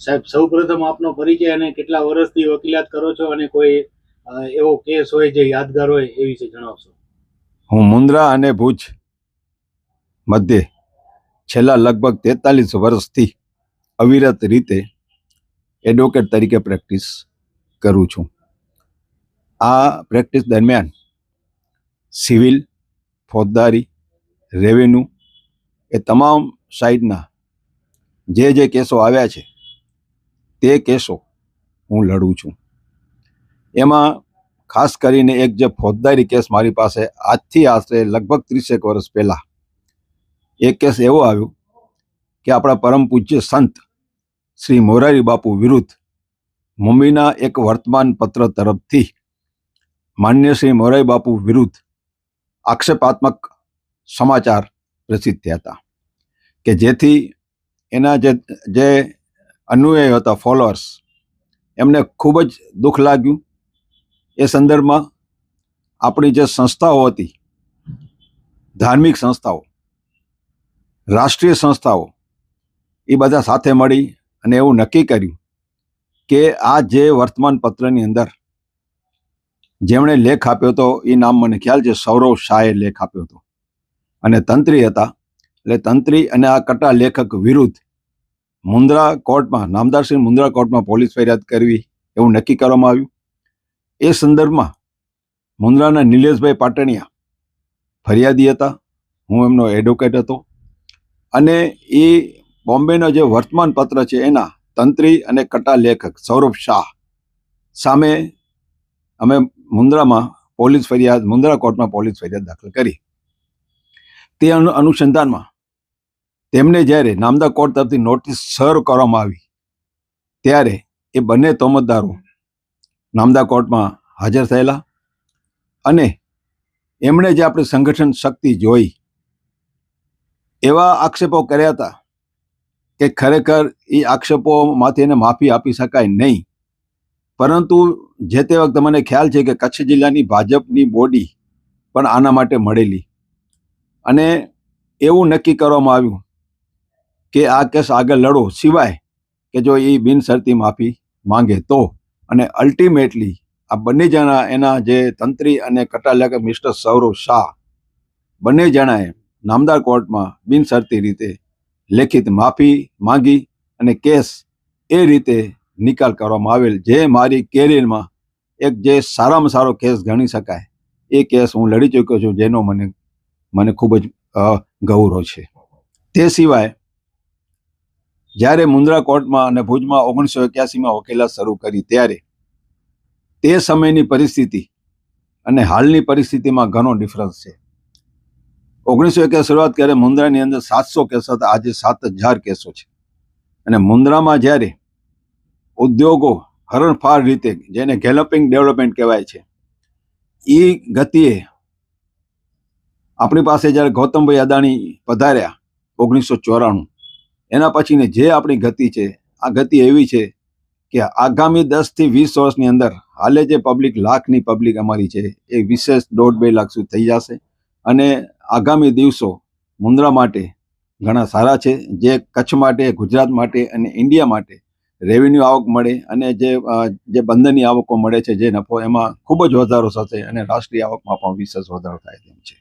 સાહેબ સૌપ્રથમ આપનો પરિચય અને કેટલા વર્ષથી વકીલાત કરો છો અને કોઈ એવો કેસ હોય જે યાદગાર હોય એ વિશે જણાવશો. હું મુન્દ્રા અને ભુજ મધ્યે છેલ્લા લગભગ તેતાલીસ વર્ષથી અવિરત રીતે એડવોકેટ તરીકે પ્રેક્ટિસ કરું છું. આ પ્રેક્ટિસ દરમિયાન સિવિલ ફોજદારી રેવન્યુ એ તમામ સાઈડના જે જે કેસો આવ્યા છે તે કેસો હું લડું છું. એમાં ખાસ કરીને એક જે ફોજદારી કેસ મારી પાસે આજથી આશરે લગભગ ત્રીસેક વર્ષ પહેલાં એક કેસ એવો આવ્યો કે આપણા પરમ પૂજ્ય સંત શ્રી મોરારી બાપુ વિરુદ્ધ મુંબઈના એક વર્તમાન પત્ર તરફથી માન્ય શ્રી મોરારી બાપુ વિરુદ્ધ આક્ષેપાત્મક સમાચાર પ્રસિદ્ધ થયા હતા. કે જેથી એના જે અનુયાયી હતા ફોલોઅર્સ એમને ખૂબ જ દુઃખ લાગ્યું. એ સંદર્ભમાં આપણી જે સંસ્થાઓ હતી, ધાર્મિક સંસ્થાઓ, રાષ્ટ્રીય સંસ્થાઓ, એ બધા સાથે મળી અને એવું નક્કી કર્યું કે આ જે વર્તમાન પત્રની અંદર જેમણે લેખ આપ્યો હતો, એ નામ મને ખ્યાલ છે, સૌરવ શાહે લેખ આપ્યો હતો. અને તંત્રી હતા. એટલે તંત્રી અને આ કટા લેખક વિરુદ્ધ મુન્દ્રા કોર્ટમાં, નામદાર શ્રી મુન્દ્રા કોર્ટમાં પોલીસ ફરિયાદ કરવી એવું નક્કી કરવામાં આવ્યું. એ સંદર્ભમાં મુન્દ્રાના નિલેશભાઈ પાટણિયા ફરિયાદી હતા. હું એમનો એડવોકેટ હતો. અને એ બોમ્બેનો જે વર્તમાન પત્ર છે એના તંત્રી અને કટા લેખક સૌરભ શાહ સામે અમે મુન્દ્રામાં પોલીસ ફરિયાદ મુન્દ્રા કોર્ટમાં પોલીસ ફરિયાદ દાખલ કરી. તે અનુસંધાનમાં તેમને જ્યારે નામદા કોર્ટ તરફથી નોટિસ સર્વ કરવામાં આવી, ત્યારે એ બંને તોમતદારો નામદા કોર્ટમાં હાજર થયેલા અને એમણે જે આપણી સંગઠન શક્તિ જોઈ, એવા આક્ષેપો કર્યા હતા કે ખરેખર એ આક્ષેપોમાંથી એને માફી આપી શકાય નહીં. પરંતુ જે તે વખતે મને ખ્યાલ છે કે કચ્છ જિલ્લાની ભાજપની બોડી પણ આના માટે મળેલી અને એવું નક્કી કરવામાં આવ્યું કે આ કેસ આગળ લડો. સિવાય કે જો એ બિનશરતી માફી માંગે તો. અને અલ્ટિમેટલી આ બંને જણા એના જે તંત્રી અને કટાલેખક મિસ્ટર સૌરવ શાહ બંને જણાએ નામદાર કોર્ટમાં બિનશરતી રીતે લેખિત માફી માંગી અને કેસ એ રીતે નિકાલ કરવામાં આવેલ. જે મારી કેરિયરમાં એક જે સારામાં સારો કેસ ગણી શકાય, એ કેસ હું લડી ચૂક્યો છું, જેનો મને મને ખૂબ જ ગૌરવ છે. તે સિવાય જ્યારે મુન્દ્રા કોર્ટમાં અને ભુજમાં ઓગણીસો એક્યાસીમાં વકીલાત શરૂ કરી ત્યારે તે સમયની પરિસ્થિતિ અને હાલની પરિસ્થિતિમાં ઘણો ડિફરન્સ છે. ઓગણીસો એક્યાસી શરૂઆત કરે મુન્દ્રાની અંદર સાતસો કેસ હતા, આજે સાત હજાર કેસો છે. અને મુન્દ્રામાં જ્યારે ઉદ્યોગો હરણફાળ રીતે જેને ગેલપિંગ ડેવલપમેન્ટ કહેવાય છે એ ગતિએ આપણી પાસે જ્યારે ગૌતમભાઈ અદાણી પધાર્યા ઓગણીસો ચોરાણું એના પછીની જે આપણી ગતિ છે, આ ગતિ એવી છે કે આગામી દસથી વીસ વર્ષની અંદર હાલે જે પબ્લિક લાખની પબ્લિક અમારી છે, એ વિશેષ દોઢ બે લાખ સુધી થઈ જશે. અને આગામી દિવસો મુન્દ્રા માટે ઘણા સારા છે. જે કચ્છ માટે, ગુજરાત માટે અને ઇન્ડિયા માટે રેવન્યુ આવક મળે અને જે જે બંદરની આવકો મળે છે જે નફો, એમાં ખૂબ જ વધારો થશે અને રાષ્ટ્રીય આવકમાં પણ વિશેષ વધારો થાય તેમ છે.